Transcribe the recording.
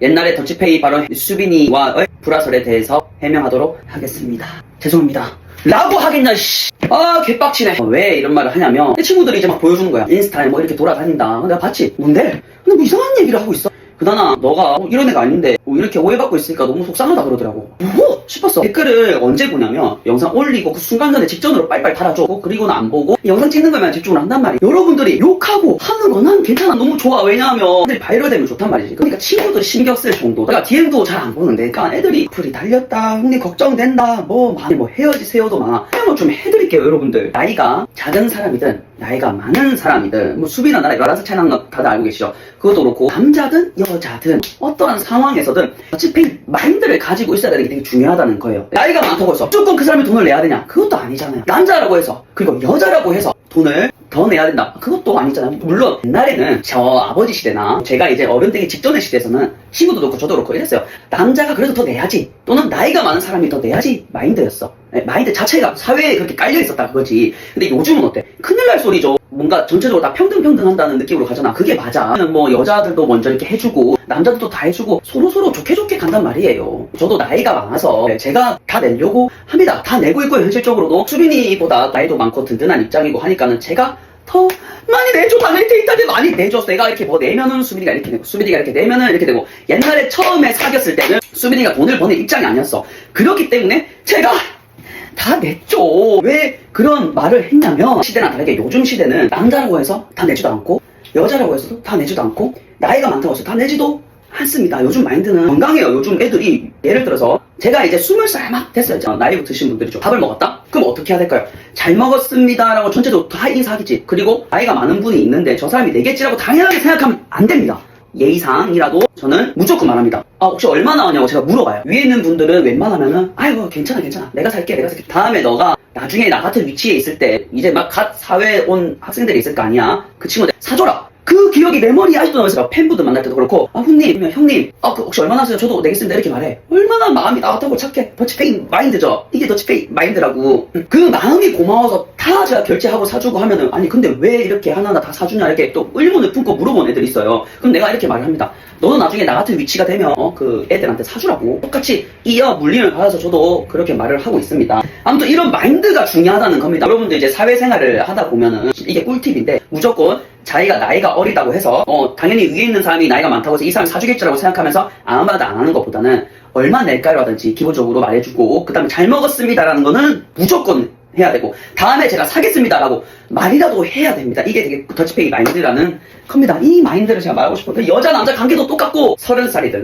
옛날에 더치페이 발언 수빈이와의 불화설에 대해서 해명하도록 하겠습니다. 죄송합니다. 라고 하겠나, 씨. 아, 개빡치네. 어, 왜 이런 말을 하냐면, 내 친구들이 이제 막 보여주는 거야. 인스타에 뭐 이렇게 돌아다닌다. 내가 봤지? 뭔데? 근데 뭐 이상한 얘기를 하고 있어. 그나나, 너가 뭐 이런 애가 아닌데, 뭐 이렇게 오해받고 있으니까 너무 속상하다 그러더라고. 뭐? 싶었어. 댓글을 언제 보냐면, 영상 올리고 그 순간 전에 직전으로 빨빨 달아줘. 그리고는 안 보고, 영상 찍는 거만 집중을 한단 말이야. 여러분들이 욕하고 하는 거 난 괜찮아. 너무 좋아. 왜냐하면, 애들이 바이럴 되면 좋단 말이지. 그러니까 친구들이 신경 쓸 정도. 내가 DM도 잘 안 보는데, 그러니까 애들이 풀이 달렸다. 형님 걱정된다. 뭐, 많이 뭐 헤어지세요도 많아. 그냥 좀 해드릴게요, 여러분들. 나이가 작은 사람이든, 나이가 많은 사람이든, 뭐 수비나 나라 11살 차이 나는 거 다들 알고 계시죠? 그것도 그렇고, 남자든 여 자든, 어떠한 상황에서든, 어차피 마인드를 가지고 있어야 되는 게 되게 중요하다는 거예요. 나이가 많다고 해서, 무조건 그 사람이 돈을 내야 되냐? 그것도 아니잖아요. 남자라고 해서, 그리고 여자라고 해서, 돈을 더 내야 된다. 그것도 아니잖아요. 물론 옛날에는 저 아버지 시대나 제가 이제 어른 되기 직전의 시대에서는 친구도 그렇고 저도 그렇고 이랬어요. 남자가 그래도 더 내야지. 또는 나이가 많은 사람이 더 내야지 마인드였어. 네, 마인드 자체가 사회에 그렇게 깔려 있었다 그거지. 근데 요즘은 어때? 큰일 날 소리죠. 뭔가 전체적으로 다 평등평등한다는 느낌으로 가잖아. 그게 맞아. 뭐 여자들도 먼저 이렇게 해주고 남자들도 다 해주고 서로 서로 좋게 좋게 간단 말이에요. 저도 나이가 많아서 제가 다 내려고 합니다. 다 내고 있고요. 현실적으로도 수빈이보다 나이도 많고 든든한 입장이고 하니까 는 제가 더 많이 내줘 당연히 데이터들 많이 내줘서 내가 이렇게 뭐 내면은 수빈이가 이렇게 되고 수빈이가 이렇게 내면은 이렇게 되고. 옛날에 처음에 사귀었을 때는 수빈이가 돈을 버는 입장이 아니었어. 그렇기 때문에 제가 다 냈죠. 왜 그런 말을 했냐면 시대나 다르게 요즘 시대는 남자라고 해서 다 내지도 않고 여자라고 해서도 다 내지도 않고 나이가 많다고 해서 다 내지도 않습니다 요즘 마인드는 건강해요 요즘 애들이 예를 들어서 제가 이제 20살 막 됐어요 저 나이 드신 분들이죠 밥을 먹었다? 그럼 어떻게 해야 될까요? 잘 먹었습니다 라고 전체적으로 다 인사하겠지 그리고 나이가 많은 분이 있는데 저 사람이 내겠지라고 당연하게 생각하면 안 됩니다 예의상이라도 저는 무조건 말합니다. 아, 혹시 얼마 나오냐고 제가 물어봐요. 위에 있는 분들은 웬만하면은, 아이고, 괜찮아, 괜찮아. 내가 살게, 내가 살게. 다음에 너가 나중에 나 같은 위치에 있을 때, 이제 막 갓 사회에 온 학생들이 있을 거 아니야. 그 친구들 사줘라. 그 기억이 내 머리에 아직도 남아있어. 팬분들 만날 때도 그렇고, 아, 형님, 아니면 형님, 아, 그 혹시 얼마나 하세요? 저도 내겠습니다. 이렇게 말해. 얼마나 마음이 따뜻하고 착해. 더치페이 마인드죠. 이게 더치페이 마인드라고. 그 마음이 고마워서 다 제가 결제하고 사주고 하면은, 아니, 근데 왜 이렇게 하나하나 다 사주냐, 이렇게 또 의문을 품고 물어본 애들이 있어요. 그럼 내가 이렇게 말을 합니다. 너는 나중에 나 같은 위치가 되면, 어, 그 애들한테 사주라고. 똑같이 이어 물림을 받아서 저도 그렇게 말을 하고 있습니다. 아무튼 이런 마인드가 중요하다는 겁니다. 여러분들 이제 사회생활을 하다 보면은, 이게 꿀팁인데, 무조건 자기가 나이가 어리다고 해서 어 당연히 위에 있는 사람이 나이가 많다고 해서 이 사람이 사주겠지라고 생각하면서 아무 말도 안 하는 것보다는 얼마 낼까요라든지 기본적으로 말해주고 그 다음에 잘 먹었습니다라는 거는 무조건 해야 되고 다음에 제가 사겠습니다라고 말이라도 해야 됩니다. 이게 되게 더치페이 마인드라는 겁니다. 이 마인드를 제가 말하고 싶어요. 여자 남자 관계도 똑같고 서른 살이든